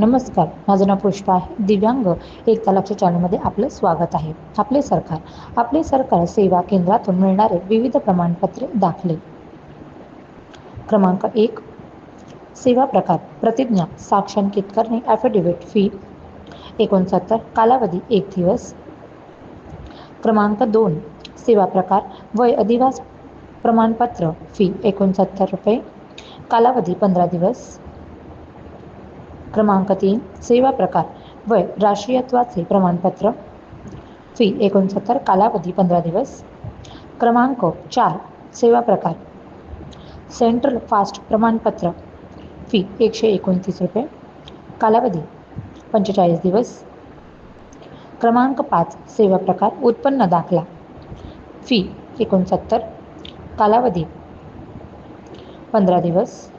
नमस्कार माझं नाव पुष्पा आहे. दिव्यांग एकता लक्ष चॅनलमध्ये आपलं स्वागत आहे. आपले सरकार आपले सरकार सेवा केंद्रातून मिळणारे विविध प्रमाणपत्रे दाखले. क्रमांक एक सेवा प्रकार प्रतिज्ञा साक्षांकित करणे ॲफिडेव्हिट फी एकोणसत्तर कालावधी एक दिवस. क्रमांक दोन सेवा प्रकार वय अधिवास प्रमाणपत्र फी एकोणसत्तर रुपये कालावधी पंधरा दिवस. क्रमांक तीन सेवा प्रकार. वय राष्ट्रीयत्वाचे प्रमाणपत्र. फी एकोणसत्तर कालावधी पंधरा दिवस. क्रमांक चार सेवा प्रकार. सेंट्रल फास्ट प्रमाणपत्र. फी एकशे एकोणतीस रुपये. कालावधी पंचेचाळीस दिवस. क्रमांक पाच सेवा प्रकार उत्पन्न दाखला. फी एकोणसत्तर. कालावधी पंधरा दिवस.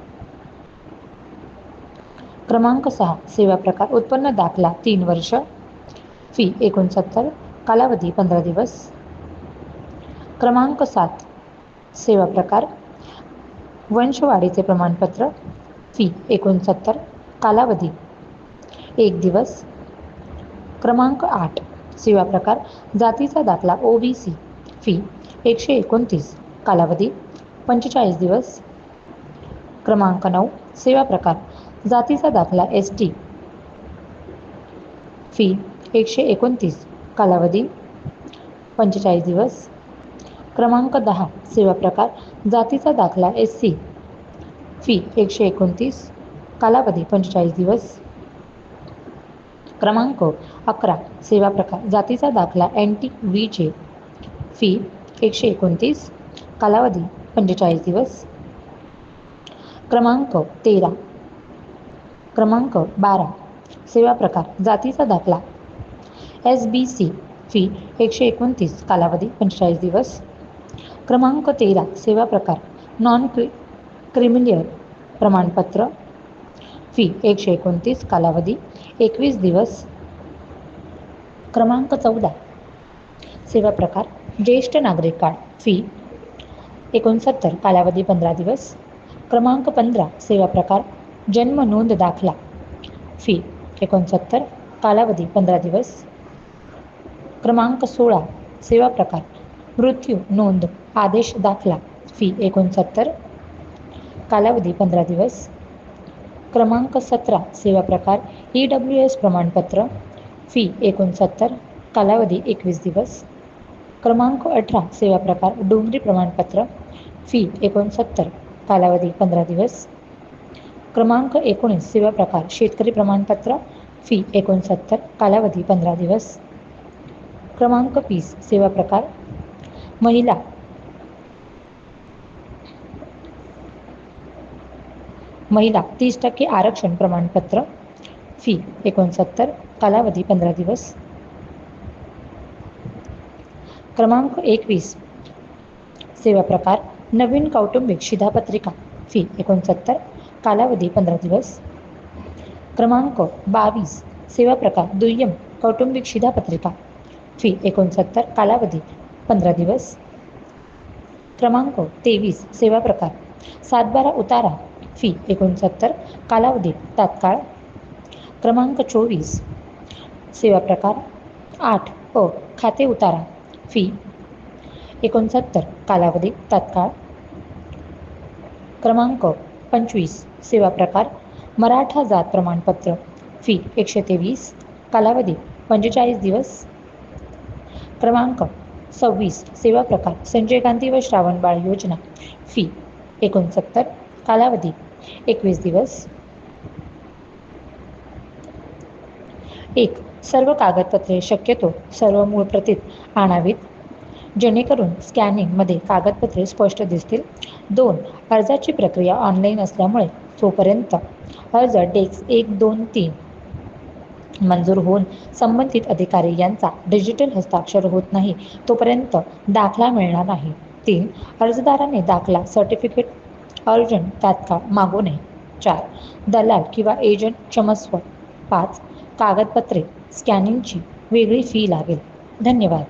क्रमांक सहा सेवा प्रकार उत्पन्न दाखला तीन वर्ष. फी एकोणसत्तर कालावधी पंधरा दिवस. क्रमांक सात सेवा प्रकार वंशवाढीचे प्रमाणपत्र. फी एकोणसत्तर कालावधी एक दिवस. क्रमांक आठ सेवा प्रकार जातीचा दाखला ओ बी सी. फी एकशे एकोणतीस कालावधी पंचेचाळीस दिवस. क्रमांक नऊ सेवा प्रकार जातीचा दाखला एस टी फी एकशे एकोणतीस. कालावधी पंचेचाळीस दिवस. क्रमांक दहा सेवा प्रकार जातीचा दाखला एस सी फी एकशे एकोणतीस. कालावधी पंचेचाळीस दिवस. क्रमांक अकरा सेवा प्रकार जातीचा दाखला एन टी व्ही जे फी एकशे एकोणतीस. कालावधी पंचेचाळीस दिवस. क्रमांक तेरा क्रमांक बारा. सेवा प्रकार जातीचा दाखला. एस बी सी फी एकशे एकोणतीस कालावधी पंचेचाळीस दिवस. क्रमांक तेरा सेवा प्रकार नॉन क्रि क्रिमिलियर प्रमाणपत्र. फी एकशे एकोणतीस कालावधी एकवीस दिवस. क्रमांक चौदा. सेवा प्रकार ज्येष्ठ नागरिक कार्ड फी एकोणसत्तर कालावधी पंधरा दिवस. क्रमांक पंधरा सेवा प्रकार जन्म नोंद दाखला. फी एकोणसत्तर कालावधी पंधरा दिवस. क्रमांक सोळा सेवा प्रकार मृत्यू नोंद आदेश दाखला. फी एकोणसत्तर कालावधी पंधरा दिवस. क्रमांक सतरा सेवा प्रकार ई डब्ल्यू एस प्रमाणपत्र. फी एकोणसत्तर कालावधी एकवीस दिवस. क्रमांक अठरा सेवा प्रकार डोंगरी प्रमाणपत्र. फी एकोणसत्तर कालावधी पंधरा दिवस. क्रमांक एकोणीस सेवा प्रकार शेतकरी प्रमाणपत्र फी एकोणसत्तर कालावधी पंधरा दिवस. क्रमांक वीस सेवा प्रकार महिला. महिला तीस टक्के आरक्षण प्रमाणपत्र फी एकोणसत्तर कालावधी पंधरा दिवस. क्रमांक एकवीस सेवा प्रकार नवीन कौटुंबिक शिधापत्रिका फी एकोणसत्तर कालावधी पंधरा दिवस. क्रमांक बावीस. सेवा प्रकार, दुय्यम, कौटुंबिक शिधापत्रिका. फ़ी एकोणसत्तर, कालावधी पंधरा दिवस. क्रमांक तेवीस. सेवा प्रकार, सातबारा उतारा. फ़ी एकोणसत्तर, कालावधी तात्काळ. क्रमांक चोवीस. सेवा प्रकार, आठ अ खाते उतारा. फ़ी एकोणसत्तर, कालावधी तात्काळ. क्रमांक पंचवीस सेवा प्रकार मराठा जात प्रमाणपत्र फी एकशे तेवीस कालावधी पंचेचाळीस दिवस. क्रमांक सव्वीस सेवा प्रकार संजय गांधी व श्रावणबाळ योजना फी एकोणसत्तर कालावधी एकवीस दिवस. एक सर्व कागदपत्रे शक्यतो सर्व मूळ प्रतीत आणावीत. जेणेकरून स्कॅनिंगमध्ये कागदपत्रे स्पष्ट दिसतील. दोन अर्जाची प्रक्रिया ऑनलाईन असल्यामुळे तोपर्यंत अर्ज डेस्क एक दोन तीन मंजूर होऊन संबंधित अधिकारी यांचा डिजिटल हस्ताक्षर होत नाही तोपर्यंत दाखला मिळणार नाही. तीन अर्जदाराने दाखला सर्टिफिकेट अर्जंट तात्काळ मागू नये. चार दलाल किंवा एजंट क्षमस्व. पाच कागदपत्रे स्कॅनिंगची वेगळी फी लागेल. धन्यवाद.